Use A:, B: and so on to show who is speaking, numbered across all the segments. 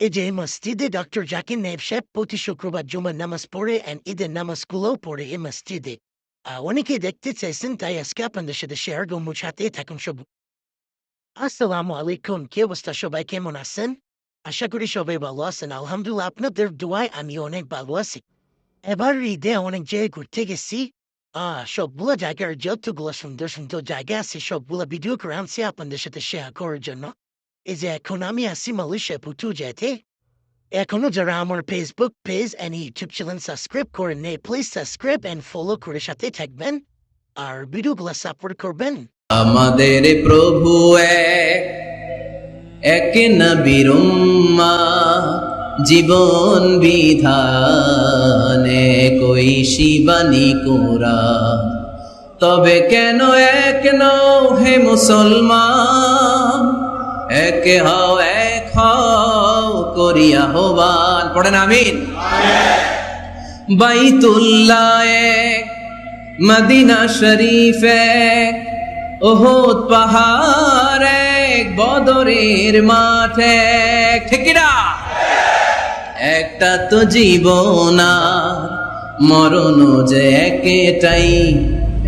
A: এই যে মসজিদে ডক্টর জাকির নায়েব সাহেব প্রতি শুক্রবার জুমার নামাজ পড়ে অ্যান্ড ঈদের নামাজগুলোও পড়ে এই মসজিদে অনেকে দেখতে চাইছেন তাই আজকে আপনাদের সাথে শেয়ার গম্বুজ হাতে থাকুন সব আসসালামু আলাইকুম কি অবস্থা সবাই কেমন আছেন আশা করি সবাই ভালো আছেন আলহামদুলিল্লাহ আপনাদের দোয়ায় আমি অনেক ভালো আছি এবার ঈদে অনেক জায়গায় ঘুরতে গেছি সবগুলো জায়গার যতগুলো সুন্দর সুন্দর জায়গা আছে সবগুলো ভিডিও করে আনছি আপনাদের সাথে শেয়ার করার জন্য এখন আমি আছি মালয়েশিয়া পুটু যেতে এখনও যারা আমার Facebook page and YouTube channel subscribe করেন নেই প্লিজ সাবস্ক্রাইব করে সাথে থাকবেন আর ভিডিওগুলো সাপোর্ট করবেন
B: আমাদের প্রভু এক এক নবীর জীবন বিধানে কই শিবানী কোরা তবে কেন এক নও হে মুসলমান এক হও এক হও করিয়া হবান পড়েন, আমিন। বাইতুল্লাহ এক মদিনা শরীফ এক ওহদ পাহাড় এক বদরের মাঠ। এক ঠিক একটা তো জীবন, মরণ যে একটাই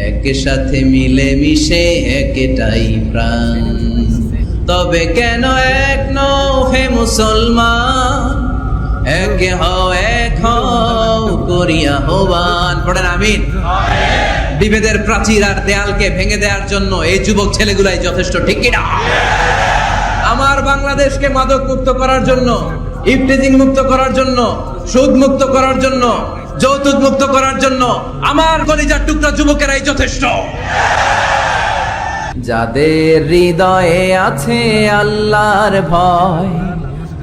B: এক সাথে মিলে মিশে একটাই প্রাণ। তবে কেন এক নও হে মুসলমান? এক হও এক হও, করিয়া হবান পড়েন, আমিন। বিভেদের প্রাচীর আর দেয়ালকে ভেঙে দেওয়ার জন্য এই যুবক ছেলেগুলাই যথেষ্ট, ঠিক কিনা আমার বাংলাদেশকে মাদক মুক্ত করার জন্য ইফটিজিং মুক্ত করার জন্য, সুদ মুক্ত করার জন্য, যৌতুক মুক্ত করার জন্য আমার কলিজার টুকরা যুবকেরাই যথেষ্ট। যাদের হৃদয়ে আছে আল্লাহর ভয়,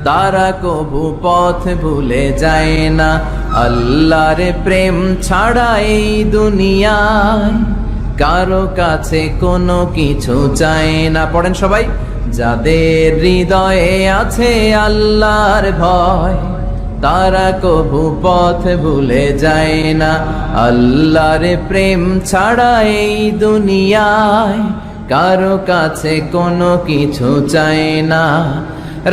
B: তারা কবু পথ ভুলে যায় না। আল্লাহর প্রেম ছাড়া এই দুনিয়ায় কারও কাছে কোনো কিছু চায় না। পড়েন সবাই, যাদের হৃদয়ে আছে আল্লাহর ভয়, তারা কবু পথ ভুলে যায় না। আল্লাহর প্রেম ছাড়া এই দুনিয়ায় কারও কাছে কোনো কিছু চায় না।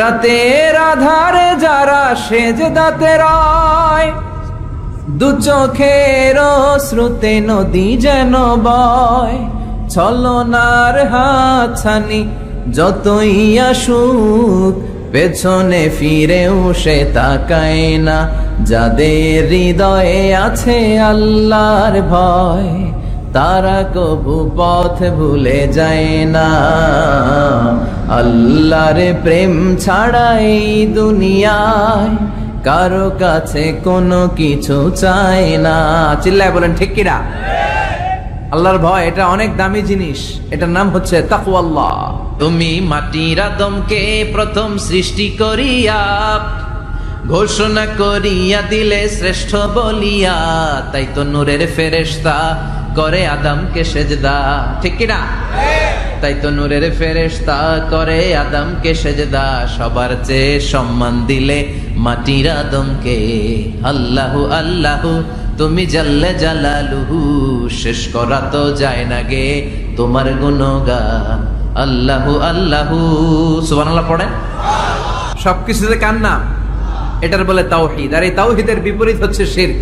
B: রাতের আধারে যারা সেজ দাতে রয়, দু চোখের শ্রুতে নদী যেন বয়। ছলনার হাছানি যতই আসুক, পেছনে ফিরেও সে তাকায় না। যাদের হৃদয়ে আছে আল্লাহর ভয় তারা কবু পথ ভুলে যায় না। আল্লাহর প্রেম ছাড়া এই দুনিয়ায় কারও কাছে কোনো কিছু চায় না। চিল্লায় বলেন, ঠিক কিনা আল্লাহর ভয়, এটা অনেক দামি জিনিস। এটার নাম হচ্ছে তাকওয়াল্লাহ। তুমি মাটির আদমকে প্রথম সৃষ্টি করিয়া, ঘোষণা করিয়া দিলে শ্রেষ্ঠ বলিয়া, তাই তো নূরের ফেরেশতা করে আদমকে সেজদা, ঠিক কিনা? তাই তো নূরের ফেরেশতা করে আদমকে সেজদা, সবার চেয়ে সম্মান দিলে মাটির আদমকে। আল্লাহু আল্লাহু, তুমি জাল্লে জালালুহু, শেষ করা তো যায় না গে তোমার গুণগান। আল্লাহু আল্লাহু, সুবহানাল্লাহ পড়েন? সবকিছুতে কার নাম? এটার বলে তাওহিদ। আর এই তাওহিদের বিপরীত হচ্ছে শিরক।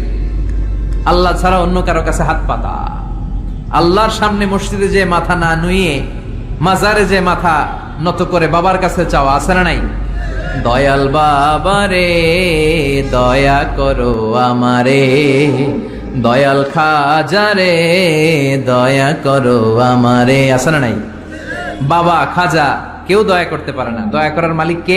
B: আল্লাহ ছাড়া অন্য কারও কাছে হাত পাতা। আল্লাহর সামনে মসজিদে যে মাথা না নুয়ে মাজারে যে মাথা নত করে বাবার কাছে চাওয়া, আছে না নাই? দয়াল বাবা রে দয়া করো আমারে। দয়াল খাজা রে দয়া করো আমারে। আছে না নাই? বাবা খাজা, কেউ দয়া করতে পারে না। দয়া করার মালিক কে?